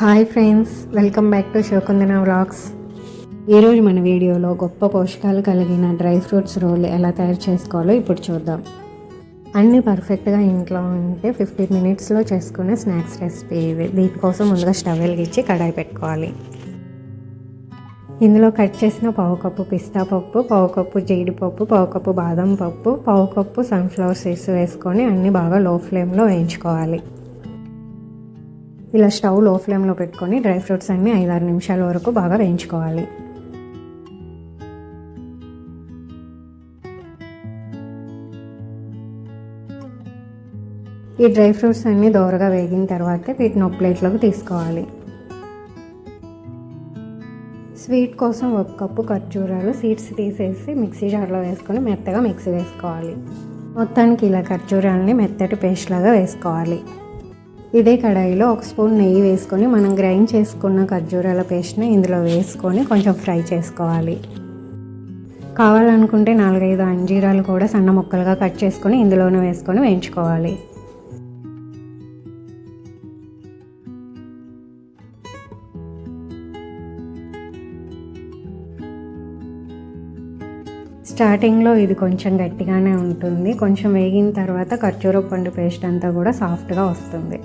Hi friends welcome back to శోకుందన vlogs. ఈరోజు మన వీడియోలో గొప్ప పోషకాలు కలిగిన డ్రై ఫ్రూట్స్ రోల్ ఎలా తయారు చేసుకోవాలో ఇప్పుడు చూద్దాం. అన్నీ పర్ఫెక్ట్గా ఇంట్లో ఉంటే ఫిఫ్టీన్ మినిట్స్లో చేసుకునే స్నాక్స్ రెసిపీ ఇది దీనికోసం ముందుగా స్టవ్ వెలిగించి కడాయి పెట్టుకోవాలి. ఇందులో కట్ చేసిన పావు కప్పు పిస్తా పప్పు పావు కప్పు జీడిపప్పు పావు కప్పు బాదం పప్పు పావు కప్పు సన్ఫ్లవర్ సీడ్స్ వేసుకొని అన్నీ బాగా లో ఫ్లేమ్లో వేయించుకోవాలి. ఇలా స్టవ్లో ఫ్లేమ్లో పెట్టుకొని డ్రై ఫ్రూట్స్ అన్నీ ఐదారు నిమిషాల వరకు బాగా వేయించుకోవాలి. ఈ డ్రై ఫ్రూట్స్ అన్నీ దోరగా వేగిన తర్వాత వీటిని ఒక ప్లేట్లోకి తీసుకోవాలి. స్వీట్ కోసం ఒక కప్పు ఖర్జూరాలు సీడ్స్ తీసేసి మిక్సీ జార్లో వేసుకొని మెత్తగా మిక్సీ వేసుకోవాలి. మొత్తానికి ఇలా ఖర్జూరాలని మెత్తటి పేస్ట్ లాగా వేసుకోవాలి. ఇదే కడాయిలో ఒక స్పూన్ నెయ్యి వేసుకొని మనం గ్రైండ్ చేసుకున్న ఖర్జూరాల పేస్ట్ని ఇందులో వేసుకొని కొంచెం ఫ్రై చేసుకోవాలి. కావాలనుకుంటే నాలుగైదు అంజీరాలు కూడా సన్న ముక్కలుగా కట్ చేసుకొని ఇందులోనే వేసుకొని వేయించుకోవాలి. స్టార్టింగ్లో ఇది కొంచెం గట్టిగానే ఉంటుంది. కొంచెం వేగిన తర్వాత ఖర్జూర పండు పేస్ట్ అంతా కూడా సాఫ్ట్గా వస్తుంది.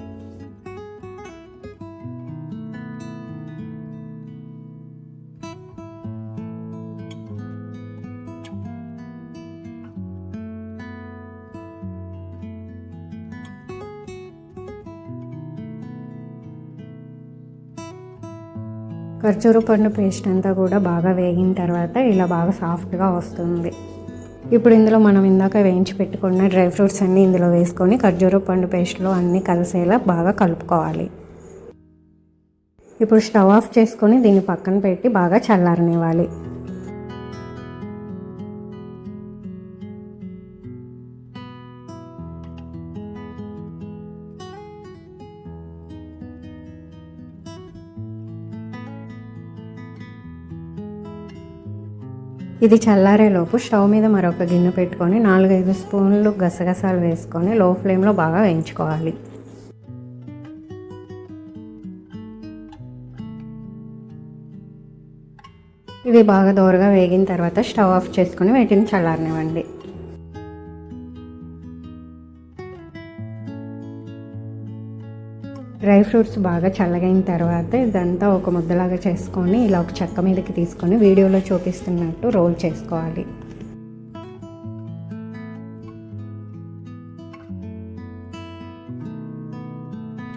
ఖర్జూర పండు పేస్ట్ అంతా కూడా బాగా వేగిన తర్వాత ఇలా బాగా సాఫ్ట్గా వస్తుంది. ఇప్పుడు ఇందులో మనం ఇందాక వేయించి పెట్టుకున్న డ్రై ఫ్రూట్స్ అన్నీ ఇందులో వేసుకొని ఖర్జూర పండు పేస్ట్లో అన్నీ కలిసేలా బాగా కలుపుకోవాలి. ఇప్పుడు స్టవ్ ఆఫ్ చేసుకొని దీన్ని పక్కన పెట్టి బాగా చల్లారనివ్వాలి. ఇది చల్లారేలోపు స్టవ్ మీద మరొక గిన్నె పెట్టుకొని నాలుగైదు స్పూన్లు గసగసాలు వేసుకొని లో ఫ్లేమ్లో బాగా వేయించుకోవాలి. ఇవి బాగా దోరగా వేగిన తర్వాత స్టవ్ ఆఫ్ చేసుకొని వీటిని చల్లారనివ్వండి. డ్రై ఫ్రూట్స్ బాగా చల్లగైన తర్వాత ఇదంతా ఒక ముద్దలాగా చేసుకొని ఇలా ఒక చెక్క మీదకి తీసుకొని వీడియోలో చూపిస్తున్నట్టు రోల్ చేసుకోవాలి.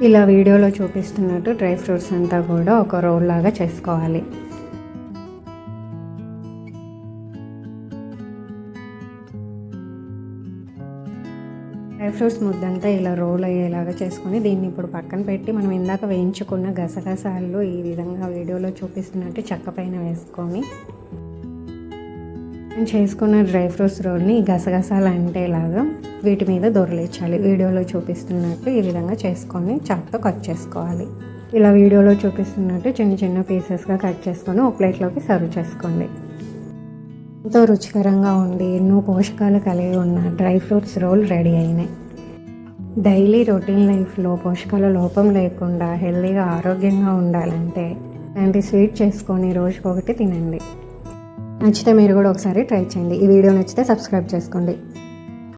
ఇలా వీడియోలో చూపిస్తున్నట్టు డ్రై ఫ్రూట్స్ అంతా కూడా ఒక రోల్ లాగా చేసుకోవాలి. డ్రై ఫ్రూట్స్ ముద్దంతా ఇలా రోల్ అయ్యేలాగా చేసుకొని దీన్ని ఇప్పుడు పక్కన పెట్టి మనం ఇందాక వేయించుకున్న గసగసాలు ఈ విధంగా వీడియోలో చూపిస్తున్నట్టు చెక్క పైన వేసుకొని నేను చేసుకున్న డ్రై ఫ్రూట్స్ రోల్ని గసగసాలు అంటేలాగా వీటి మీద దొరలించాలి. వీడియోలో చూపిస్తున్నట్టు ఈ విధంగా చేసుకొని చాక్తో కట్ చేసుకోవాలి. ఇలా వీడియోలో చూపిస్తున్నట్టు చిన్న చిన్న పీసెస్గా కట్ చేసుకొని ఒక ప్లేట్లోకి సర్వ్ చేసుకోండి. ఎంతో రుచికరంగా ఉండి ఎన్నో పోషకాలు కలిగి ఉన్న డ్రై ఫ్రూట్స్ రోల్ రెడీ అయినాయి. డైలీ రొటీన్ లైఫ్లో పోషకాల లోపం లేకుండా హెల్తీగా ఆరోగ్యంగా ఉండాలంటే ఇలాంటి స్వీట్ చేసుకొని రోజుకొకటి తినండి. నచ్చితే మీరు కూడా ఒకసారి ట్రై చేయండి. ఈ వీడియో నచ్చితే సబ్స్క్రైబ్ చేసుకోండి.